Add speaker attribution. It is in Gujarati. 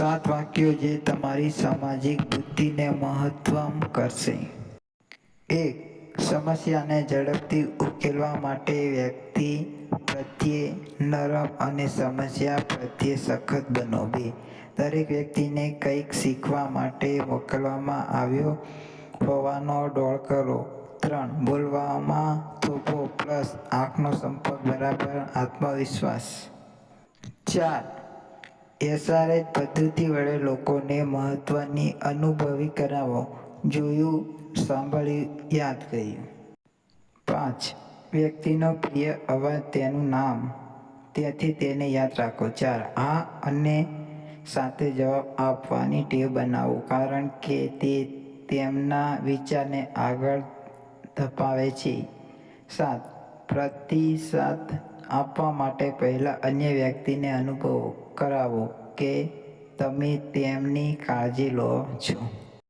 Speaker 1: સાત વાક્યો જે તમારી સામાજિક બુદ્ધિને મહત્વમ કરશે. એક, સમસ્યાને ઝડપથી ઉકેલવા માટે વ્યક્તિ પ્રત્યે નરમ અને સમસ્યા પ્રત્યે સખત બનો. બે, દરેક વ્યક્તિને કંઈક શીખવા માટે મોકલવામાં આવ્યો હોવાનો ડોળ કરો. ત્રણ, બોલવામાં થોભો પ્લસ આંખનો સંપર્ક બરાબર આત્મવિશ્વાસ. ચાર એસઆરએચ પદ્ધતિ વડે લોકોને મહત્વની અનુભવી કરાવો. જોયું, સાંભળ્યું, યાદ કર્યું. પાંચ. વ્યક્તિનો પ્રિય અવાજ તેનું નામ. તેથી તેને યાદ રાખો. ચાર. આ અને સાથે જવાબ આપવાની ટેવ બનાવો. કારણ કે તે તેમના વિચારને આગળ ધપાવે છે. સાત. પ્રતિસાદ આપવા માટે પહેલાં અન્ય વ્યક્તિને અનુભવ કરાવો કે તમે તેમની કાળજી લો છો.